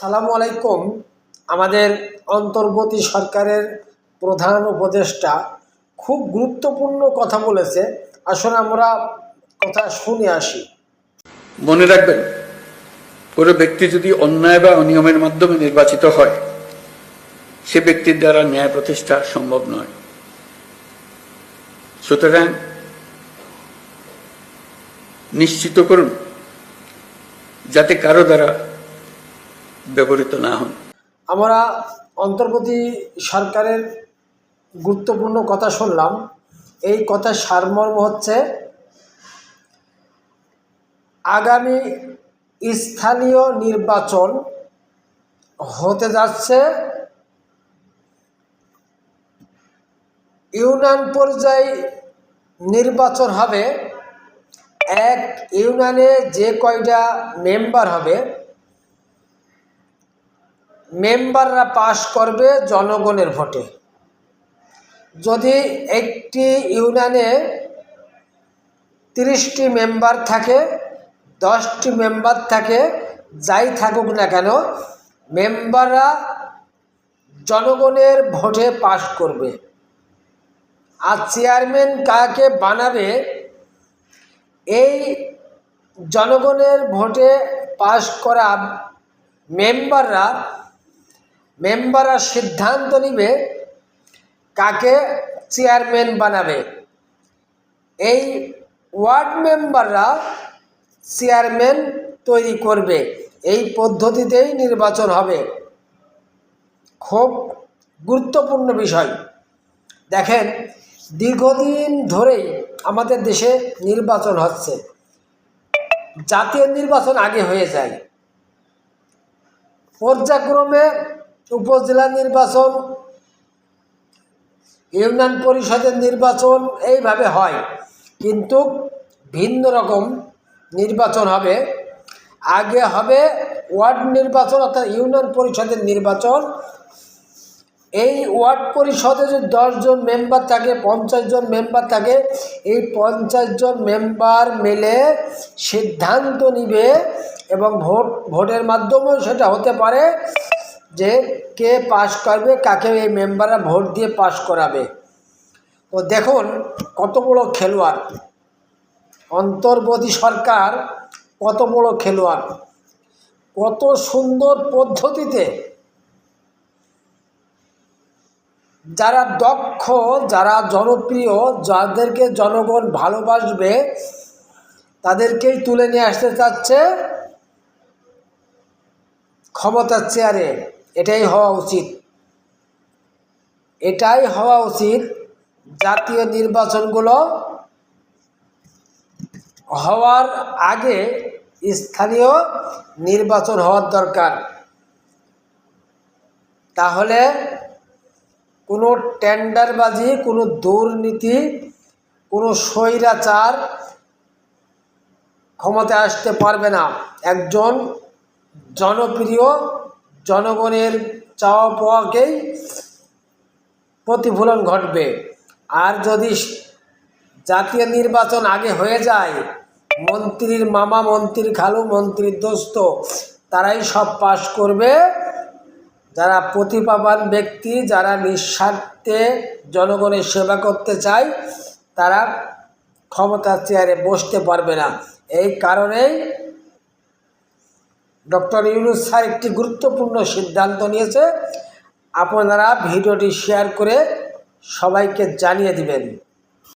সালামু আলাইকুম। আমাদের অন্তর্বর্তী সরকারের প্রধান উপদেষ্টা খুব গুরুত্বপূর্ণ কথা বলেছে। আসলে আমরা কথা শুনে আসি। মনে রাখবেন, কোনো ব্যক্তি যদি অন্যায় বা অনিয়মের মাধ্যমে নির্বাচিত হয়, সে ব্যক্তির দ্বারা ন্যায় প্রতিষ্ঠা সম্ভব নয়। সুতরাং নিশ্চিত করুন, যাতে কারও দ্বারা ব্যবহৃত না হন আমরা অন্তর্বর্তী সরকারের গুরুত্বপূর্ণ কথা শুনলাম। এই কথার সারমর্ম হচ্ছে, আগামী স্থানীয় নির্বাচন হতে যাচ্ছে ইউনিয়ন পর্যায়ে নির্বাচন হবে। এক ইউনিয়নে যে কয়টা মেম্বার হবে মেম্বাররা পাশ করবে জনগণের ভোটে। যদি একটি ইউনিয়নে তিরিশটি মেম্বার থাকে, দশটি মেম্বার থাকে, যাই থাকুক না কেন, মেম্বাররা জনগণের ভোটে পাশ করবে। আর চেয়ারম্যান কাকে বানাবে, এই জনগণের ভোটে পাশ করা মেম্বাররা মেম্বাররা সিদ্ধান্ত নিবে কাকে চেয়ারম্যান বানাবে। এই ওয়ার্ড মেম্বাররা চেয়ারম্যান তৈরি করবে। এই পদ্ধতিতেই নির্বাচন হবে। খুব গুরুত্বপূর্ণ বিষয়। দেখেন, দীর্ঘদিন ধরেই আমাদের দেশে নির্বাচন হচ্ছে। জাতীয় নির্বাচন আগে হয়ে যায়। পর্যায়ক্রমে উপজেলা নির্বাচন, ইউনিয়ন পরিষদের নির্বাচন এইভাবে হয়। কিন্তু ভিন্ন রকম নির্বাচন হবে। আগে হবে ওয়ার্ড নির্বাচন অর্থাৎ ইউনিয়ন পরিষদের নির্বাচন। এই ওয়ার্ড পরিষদে যদি দশজন মেম্বার থাকে, পঞ্চাশ জন মেম্বার থাকে, এই পঞ্চাশ জন মেম্বার মিলে সিদ্ধান্ত নিবে এবং ভোট, ভোটের মাধ্যমেও সেটা হতে পারে। যে কে পাশ করবে, কাকে এই মেম্বাররা ভোট দিয়ে পাশ করাবে। তো দেখুন কত বড় খেলোয়াড়। অন্তর্বর্তী সরকার কত বড় খেলোয়াড়। কত সুন্দর পদ্ধতিতে যারা দক্ষ, যারা জনপ্রিয়, যাদেরকে জনগণ ভালোবাসবে, তাদেরকেই তুলে নিয়ে আসতে চাচ্ছে ক্ষমতার চেয়ারে। এটাই হওয়া উচিত। এটাই হওয়া উচিত জাতীয় নির্বাচনগুলো হওয়ার আগে স্থানীয় নির্বাচন হওয়ার দরকার। তাহলে কোনো টেন্ডারবাজি, কোনো দুর্নীতি, কোনো স্বৈরাচার ক্ষমতায় আসতে পারবে না। একজন জনপ্রিয় জনগণের চাওয়া পাওয়াকেই প্রতিফলন ঘটবে। আর যদি জাতীয় নির্বাচন আগে হয়ে যায়, মন্ত্রীর মামা, মন্ত্রীর খালু, মন্ত্রীর দোস্ত, তারাই সব পাশ করবে। যারা প্রতিভাবান ব্যক্তি, যারা নিঃস্বার্থে জনগণের সেবা করতে চায়, তারা ক্ষমতার চেয়ারে বসতে পারবে না। এই কারণেই ডক্টর ইউনুস স্যার একটি গুরুত্বপূর্ণ সিদ্ধান্ত নিয়েছে। আপনারা ভিডিওটি শেয়ার করে সবাইকে জানিয়ে দিবেন।